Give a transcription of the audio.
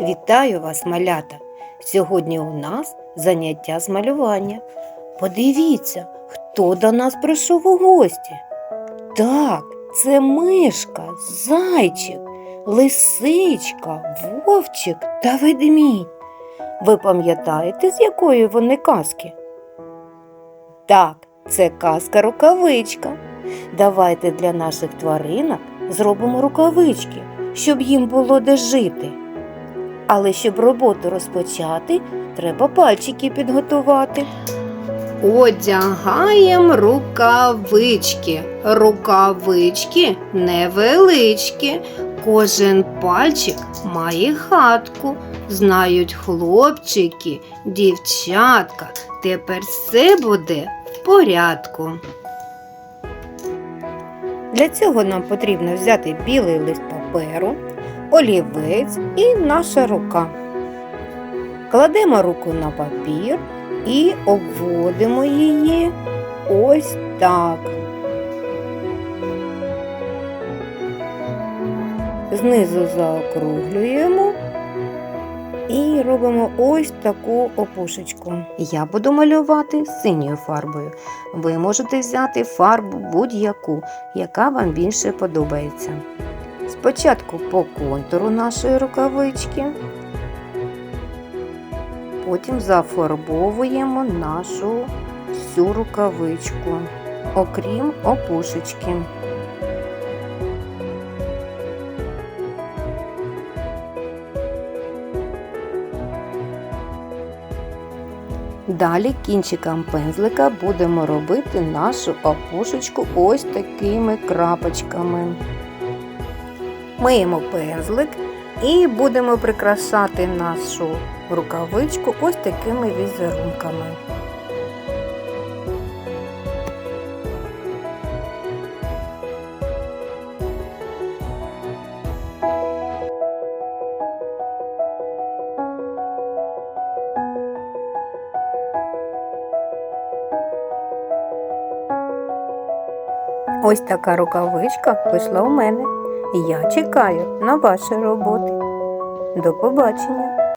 Вітаю вас, малята! Сьогодні у нас заняття з малювання. Подивіться, хто до нас прийшов у гості. Так, це мишка, зайчик, лисичка, вовчик та ведмідь. Ви пам'ятаєте, з якої вони казки? Так, це казка рукавичка. Давайте для наших тваринок зробимо рукавички, щоб їм було де жити. Але щоб роботу розпочати, треба пальчики підготувати. Одягаєм рукавички. Рукавички невеличкі. Кожен пальчик має хатку. Знають хлопчики, дівчатка. Тепер все буде в порядку. Для цього нам потрібно взяти білий лист паперу, олівець і наша рука. Кладемо руку на папір і обводимо її ось так. Знизу заокруглюємо і робимо ось таку опушечку. Я буду малювати синьою фарбою. Ви можете взяти фарбу будь-яку, яка вам більше подобається. Спочатку по контуру нашої рукавички, потім зафарбовуємо нашу всю рукавичку, окрім опушечки. Далі кінчиком пензлика будемо робити нашу опушечку ось такими крапочками. Миємо пензлик і будемо прикрашати нашу рукавичку ось такими візерунками. Ось така рукавичка вийшла у мене. Я чекаю на ваші роботи. До побачення!